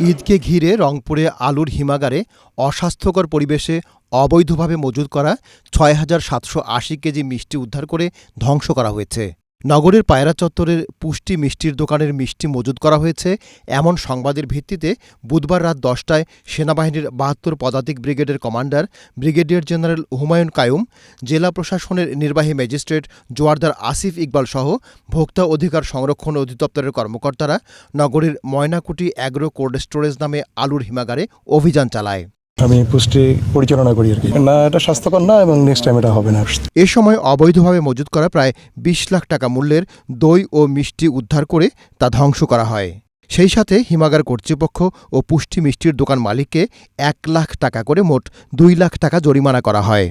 ঈদকে ঘিরে রংপুরে আলুর হিমাগারে অস্বাস্থ্যকর পরিবেশে অবৈধভাবে মজুত করা ছয় হাজার সাতশো আশি কেজি মিষ্টি উদ্ধার করে ধ্বংস করা হয়েছে। নগরের পায়রা চত্বরের পুষ্টি মিষ্টির দোকানের মিষ্টি মজুত করা হয়েছে। এমন সংবাদের ভিত্তিতে বুধবার রাত দশটায় সেনাবাহিনীর বাহাত্তর পদাতিক ব্রিগেডের commander, brigadier general Humayun Kayum, জেলা প্রশাসনের নির্বাহী ম্যাজিস্ট্রেট জোয়ারদার আসিফ ইকবাল সহ ভোক্তা অধিকার সংরক্ষণ অধিদপ্তরের কর্মকর্তারা নগরীর ময়নাকুটি অ্যাগ্রো কোল্ড স্টোরেজ নামে আলুর হিমাগারে অভিযান চালায়। আমি পুষ্টি পরিচালনা করি আর কি। না এটা স্বাস্থ্যকর না এবং নেক্সট টাইম এটা হবে না। এ সময় অবৈধভাবে মজুত করা প্রায় বিশ লাখ টাকা মূল্যের দই ও মিষ্টি উদ্ধার করে তা ধ্বংস করা হয়। সেই সাথে হিমাগার কর্তৃপক্ষ ও পুষ্টি মিষ্টির দোকান মালিককে এক লাখ টাকা করে মোট দুই লাখ টাকা জরিমানা করা হয়।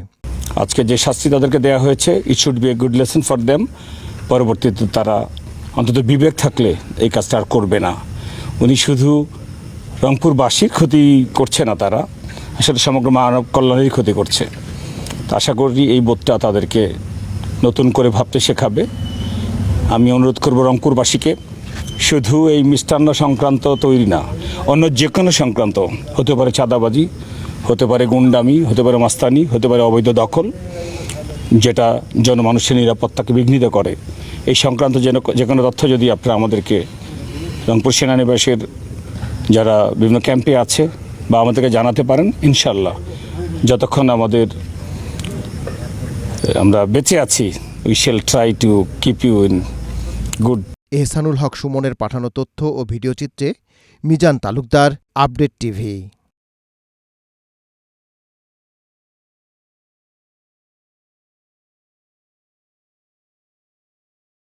আজকে যে শাস্তি তাদেরকে দেওয়া হয়েছে it should be a good lesson for them পরবর্তীতে তারা অন্তত বিবেক থাকলে এই কাজটা আর করবে না। উনি শুধু রংপুরবাসীর ক্ষতি করছে না তারা। আসলে সমগ্র মানব কল্যাণেরই ক্ষতি করছে। তো আশা করি এই বোধটা তাদেরকে নতুন করে ভাবতে শেখাবে। আমি অনুরোধ করব রংপুরবাসীকে, শুধু এই মিষ্টান্ন সংক্রান্ত তৈরি না, অন্য যে কোনো সংক্রান্ত, হতে পারে চাঁদাবাজি, হতে পারে গুন্ডামি, হতে পারে মাস্তানি, হতে পারে অবৈধ দখল, যেটা জনমানুষের নিরাপত্তাকে বিঘ্নিত করে। এই সংক্রান্ত যেন যে কোনো তথ্য যদি আপনারা আমাদেরকে রংপুর সেনানিবাসের যারা বিভিন্ন ক্যাম্পে আছে বা আমাদেরকে জানাতে পারেন ইনশাল্লাহ যতক্ষণ আমাদের আমরা বেঁচে আছি we shall try to keep you in good Ehsanul Haque সুমনের পাঠানো তথ্য ও ভিডিওচিত্রে মিজান তালুকদার, আপডেট টিভি।